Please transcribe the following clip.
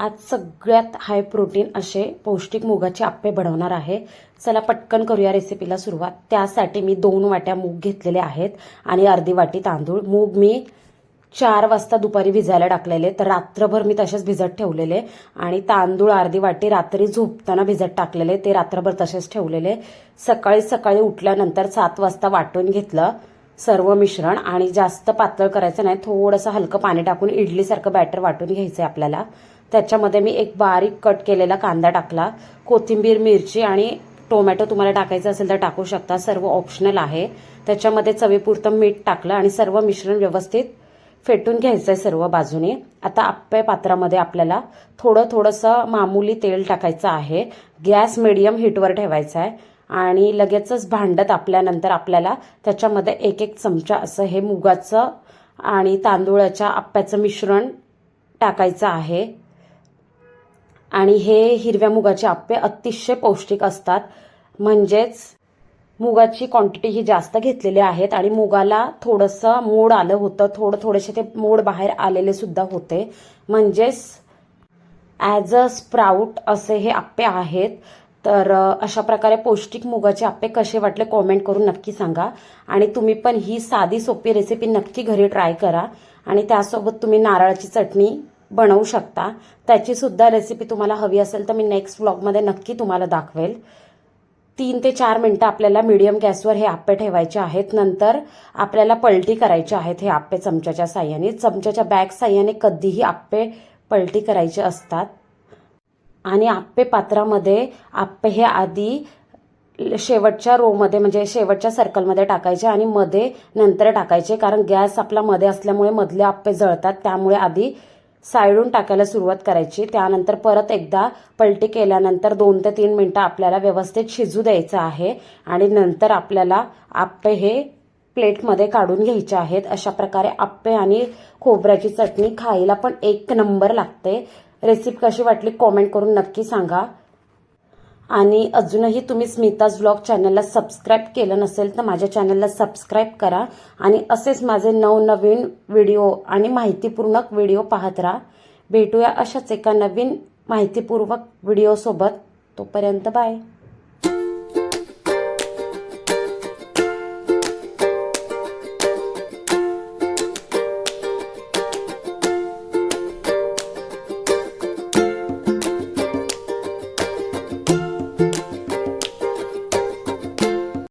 आज सगळ्यात high protein असे पौष्टिक मुगाचे आप्पे बनवणार आहे. चला पटकन करूया रेसिपीला सुरुवात. त्यासाठी मी दोन वाट्या मूग घेतलेले आहेत आणि अर्धी वाटी तांदूळ. मूग मी चार वाजता दुपारी भिजायला टाकलेले तर रात्रभर मी तसेच भिजत ठेवलेले आणि तांदूळ अर्धी वाटी रात्री झोपताना भिजत टाकलेले ते रात्रभर तसेच ठेवलेले सकाळी सकाळी उठल्यानंतर सात वाजता वाटून घेतलं सर्व मिश्रण. आणि जास्त पातळ करायचं नाही. थोडंसं हलकं पाणी टाकून इडलीसारखं बॅटर वाटून घ्यायचं आहे आपल्याला. त्याच्यामध्ये मी एक बारीक कट केलेला कांदा टाकला. कोथिंबीर मिरची आणि टोमॅटो तुम्हाला टाकायचं असेल तर टाकू शकता. सर्व ऑप्शनल आहे. त्याच्यामध्ये चवीपुरतं मीठ टाकलं आणि सर्व मिश्रण व्यवस्थित फेटून घ्यायचं आहे सर्व बाजूने. आता आप्पे पात्रामध्ये आपल्याला थोडं थोडंसं मामूली तेल टाकायचं आहे. गॅस मिडियम हीटवर ठेवायचा आहे आणि लगेचच भांडत तापल्यानंतर आपल्याला त्याच्यामध्ये एक एक चमचा असं हे मुगाचं आणि तांदूळाच्या आप्प्याचं मिश्रण टाकायचं आहे. आणि हे हिरव्या मुगाचे आप्पे अतिशय पौष्टिक असतात. म्हणजेच मुगाची क्वांटिटी ही जास्त घेतलेली आहेत आणि मुगाला थोडंसं मोड आलं होतं. थोडं थोडेसे ते मोड बाहेर आलेले सुद्धा होते. म्हणजेच ॲज अ स्प्राऊट असे हे आप्पे आहेत. तर अशा प्रकारे पौष्टिक मुगाचे आप्पे कसे वाटले कॉमेंट करून नक्की सांगा. आणि तुम्ही पण ही साधी सोपी रेसिपी नक्की घरी ट्राय करा. आणि त्यासोबत तुम्ही नारळाची चटणी बनवू शकता. त्याचीसुद्धा रेसिपी तुम्हाला हवी असेल तर मी नेक्स्ट व्लॉगमध्ये नक्की तुम्हाला दाखवेल. तीन ते चार मिनटं आपल्याला मीडियम गॅसवर हे आप्पे ठेवायचे आहेत. नंतर आपल्याला पलटी करायचे आहेत हे आप्पे चमच्याच्या साह्याने. चमच्याच्या बॅग साह्याने कधीही आप्पे पलटी करायचे असतात. आणि आप्पे पात्रामध्ये आप्पे हे आधी शेवटच्या रोमध्ये म्हणजे शेवटच्या सर्कलमध्ये टाकायचे आणि मध्ये नंतर टाकायचे. कारण गॅस आपला मध्ये असल्यामुळे मधले आप्पे जळतात. त्यामुळे आधी साळून टाकायला सुरुवात करायची. त्यानंतर परत एकदा पलटी केल्यानंतर दोन ते तीन मिनटं आपल्याला व्यवस्थित शिजू द्यायचं आहे. आणि नंतर आपल्याला आप्पे हे प्लेटमध्ये काढून घ्यायचे आहेत. अशा प्रकारे आप्पे आणि खोबऱ्याची चटणी खायला पण एक नंबर लागते. रेसिपी कशी वाटली कॉमेंट करून नक्की सांगा. आणि अजूनही तुम्ही स्मिताज ब्लॉग चॅनलला सबस्क्राईब केलं नसेल तर माझ्या चॅनलला सबस्क्राईब करा आणि असेच माझे नवनवीन व्हिडिओ आणि माहितीपूर्णक व्हिडिओ पाहत राहा. भेटूया अशाच एका नवीन माहितीपूर्वक व्हिडिओसोबत. तोपर्यंत बाय.